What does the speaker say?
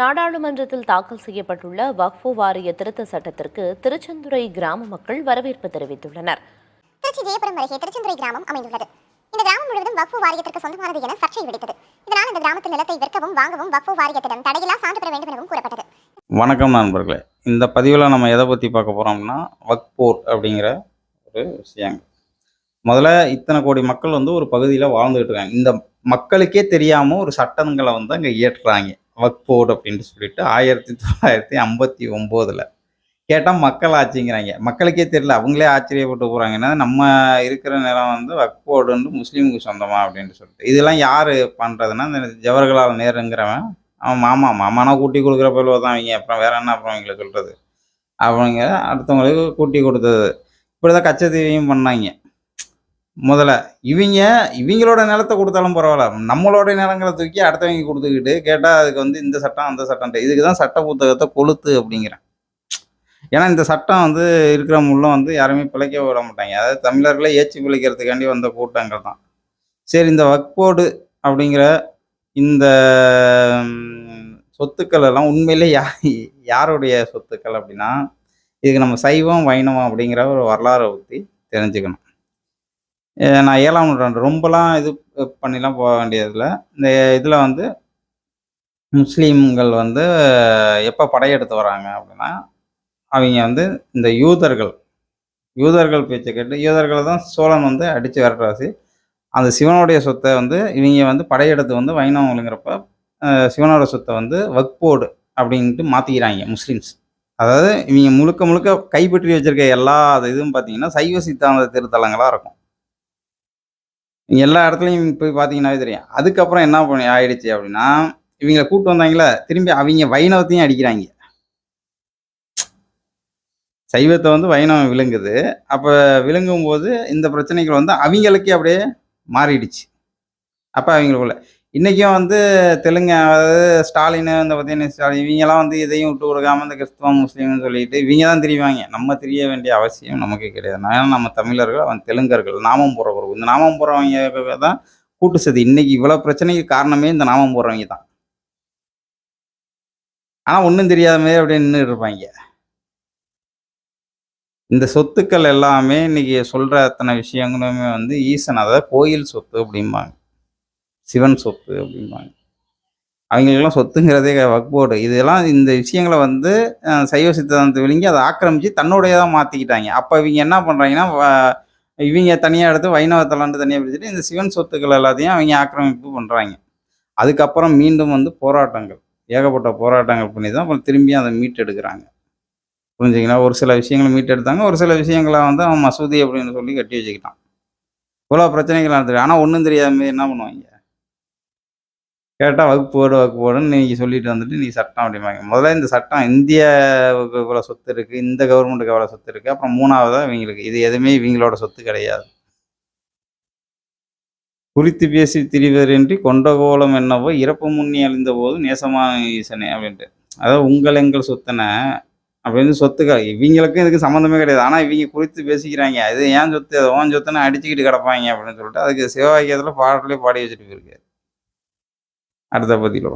நாடாளுமன்றத்தில் தாக்கல் செய்யப்பட்டுள்ள வக்ஃபு வாரிய திருத்த சட்டத்திற்கு திருச்செந்துறை கிராம மக்கள் வரவேற்பு தெரிவித்துள்ளனர். திருச்சி ஜெயபுரம் அருகே திருச்செந்துறை கிராமம் அமைந்துள்ளது. இந்த கிராமம் முழுவதும் வக்ஃபு வாரியத்திற்கு சொந்தமானது என சர்ச்சை வெடித்தது. இதனால் இந்த கிராமத்து நிலத்தை விற்கவும் வாங்கவும் வக்ஃபு வாரியத்திடம் தடையில்லா சான்று பெற வேண்டும் எனவும் கூறப்பட்டது. வணக்கம் நண்பர்களே. இந்த பதிவில் நம்ம எதை பற்றி பார்க்க போகிறோம்னா வக்போர் அப்படிங்கிற ஒரு விஷயங்க. முதல்ல இத்தனை கோடி மக்கள் வந்து ஒரு பகுதியில் வாழ்ந்துகிட்டு இருக்காங்க. இந்த மக்களுக்கே தெரியாமல் ஒரு சட்டங்களை வந்து அங்கே இயற்றுறாங்க. வக்போர்டு அப்படின்னு சொல்லிட்டு ஆயிரத்தி தொள்ளாயிரத்தி ஐம்பத்தி ஒம்போதில். கேட்டால் மக்கள் ஆட்சிங்கிறாங்க. மக்களுக்கே தெரியல. அவங்களே ஆச்சரியப்பட்டு போகிறாங்கன்னா நம்ம இருக்கிற நிலம் வந்து வக்போர்டுன்னு முஸ்லீமுக்கு சொந்தமா அப்படின்னு சொல்லிட்டு. இதெல்லாம் யார் பண்ணுறதுன்னா இந்த ஜவஹர்லால் நேருங்கிறவன். அவன் மாமா மாமானா கூட்டி கொடுக்குற பிள்ளைவ தான் அவங்க அப்புறம் வேற என்ன அப்புறம் அவங்களை சொல்கிறது அவங்க அடுத்தவங்களுக்கு கூட்டி கொடுத்தது. இப்படி தான் கச்சத்தீவையும் பண்ணாங்க. முதல்ல இவங்க இவங்களோட நிலத்தை கொடுத்தாலும் பரவாயில்ல. நம்மளோட நிலங்களை தூக்கி அடுத்தவங்க கொடுத்துக்கிட்டு கேட்டால் அதுக்கு வந்து இந்த சட்டம் அந்த சட்டம். இதுக்கு தான் சட்ட புத்தகத்தை கொளுத்து அப்படிங்கிறேன். ஏன்னா இந்த சட்டம் வந்து இருக்கிற முள்ள வந்து யாருமே பிழைக்க விட மாட்டாங்க. அதாவது தமிழர்களை ஏச்சி பிழைக்கிறதுக்காண்டி வந்த கூட்டங்கள் தான். சரி இந்த வக்போர்டு அப்படிங்கிற இந்த சொத்துக்கள் எல்லாம் உண்மையிலே யா யாருடைய சொத்துக்கள் அப்படின்னா இதுக்கு நம்ம சைவம் வைணவம் அப்படிங்கிற ஒரு வரலாறை பற்றி தெரிஞ்சுக்கணும். நான் ஏழாம் நூற்றாண்டு. ரொம்பலாம் இது பண்ணிலாம் போக வேண்டியதில்லை. இந்த இதில் வந்து முஸ்லீம்கள் வந்து எப்போ படையெடுத்து வராங்க அப்படின்னா அவங்க வந்து இந்த யூதர்கள் யூதர்கள் பேச்சை கேட்டு யூதர்களை தான் சோழன் வந்து அடித்து விரட்டுறாச்சு அந்த சிவனுடைய சொத்தை வந்து இவங்க வந்து படையெடுத்து வந்து வைணவங்களுங்கிறப்ப சிவனோட சொத்தை வந்து வக்போர்டு அப்படின்ட்டு மாற்றிக்கிறாங்க முஸ்லீம்ஸ். அதாவது இவங்க முழுக்க முழுக்க கைப்பற்றி வச்சிருக்க எல்லா அது இதுவும் பார்த்தீங்கன்னா சைவ சித்தாந்த திருத்தலங்களாக இருக்கும். எல்லா இடத்துலையும் போய் பார்த்தீங்கன்னாவே தெரியும். அதுக்கப்புறம் என்ன பண்ணி ஆயிடுச்சு அப்படின்னா இவங்களை கூப்பிட்டு வந்தாங்களே திரும்பி அவங்க வைணவத்தையும் அடிக்கிறாங்க. சைவத்தை வந்து வைணவம் விழுங்குது. அப்போ விழுங்கும் போது இந்த பிரச்சனைகள் வந்து அவங்களுக்கே அப்படியே மாறிடுச்சு. அப்போ அவங்களுக்குள்ள இன்றைக்கும் வந்து தெலுங்கு அதாவது ஸ்டாலின் இந்த பார்த்தீங்கன்னா ஸ்டாலின் இவங்கெல்லாம் வந்து இதையும் விட்டு கொடுக்காம இந்த கிறிஸ்துவம் முஸ்லீம்னு சொல்லிட்டு இவங்க தான் தெரிவாங்க. நம்ம தெரிய வேண்டிய அவசியம் நமக்கு கிடையாது. ஏன்னா நம்ம தமிழர்கள் அவன் தெலுங்கர்கள் நாமம் போகிறவர்கள் இந்த நாமம் போகிறவங்க தான் கூட்டு சதி. இன்னைக்கு இவ்வளோ பிரச்சனைக்கு காரணமே இந்த நாமம் போடுறவங்க தான். ஆனால் ஒன்றும் தெரியாத மாதிரி அப்படியே நின்று இருப்பாங்க. இந்த சொத்துக்கள் எல்லாமே இன்னைக்கு சொல்கிற அத்தனை விஷயங்களுமே வந்து ஈசன் அதாவது கோயில் சொத்து அப்படிம்பாங்க. சிவன் சொத்து அப்படிம்பாங்க. அவங்களுக்கெல்லாம் சொத்துங்கிறதே வக்போர்டு இதெல்லாம் இந்த விஷயங்களை வந்து சைவ சித்தாந்தத்தை விழுங்கி அதை ஆக்கிரமிச்சு தன்னுடையதாக மாற்றிக்கிட்டாங்க அப்போ இவங்க என்ன பண்ணுறாங்கன்னா இவங்க தனியாக எடுத்து வைணவத்தலான்ட்டு தனியாக பிரிச்சுட்டு இந்த சிவன் சொத்துக்கள் எல்லாத்தையும் அவங்க ஆக்கிரமிப்பு பண்ணுறாங்க அதுக்கப்புறம் மீண்டும் வந்து போராட்டங்கள். ஏகப்பட்ட போராட்டங்கள் பண்ணி தான் அப்புறம் திரும்பியும் அதை மீட்டெடுக்கிறாங்க. புரிஞ்சுங்களா ஒரு சில விஷயங்களை மீட்டெடுத்தாங்க. ஒரு சில விஷயங்களை வந்து அவன் மசூதி அப்படின்னு சொல்லி கட்டி வச்சுக்கிட்டான். இவ்வளோ பிரச்சனைகள் நடந்துருக்கு. ஆனால் ஒன்றும் தெரியாத மாதிரி என்ன பண்ணுவாங்க? கேட்டால் வகுப்பு போடு வகுப்பு போடுன்னு நீங்கள் சொல்லிட்டு வந்துட்டு நீ சட்டம் அப்படிம்பாங்க. முதல்ல இந்த சட்டம் இந்தியாவுக்கு இவ்வளோ சொத்து இருக்குது இந்த கவர்மெண்ட்டுக்கு எவ்வளோ சொத்து இருக்குது அப்புறம் மூணாவதாக இவங்களுக்கு இது எதுவுமே இவங்களோட சொத்து கிடையாது. குறித்து பேசி திரிவரின்றி கொண்டகோலம் என்னவோ இறப்பு முன்னி அழிந்த போது நேசமான ஈசனே அப்படின்ட்டு. அதாவது உங்கள் எங்கள் சொத்தனை அப்படின்னு சொத்துக்கள். இவங்களுக்கும் இதுக்கு சம்மந்தமே கிடையாது. ஆனால் இவங்க குறித்து பேசிக்கிறாங்க. அது ஏன் சொத்து? அது ஓன் சொத்துன்னு அடிச்சுக்கிட்டு கிடப்பாங்க அப்படின்னு சொல்லிட்டு அதுக்கு சிவவாக்கியத்தில் பாடலே பாடி வச்சுட்டு போயிருக்காரு அடுத்த பதில்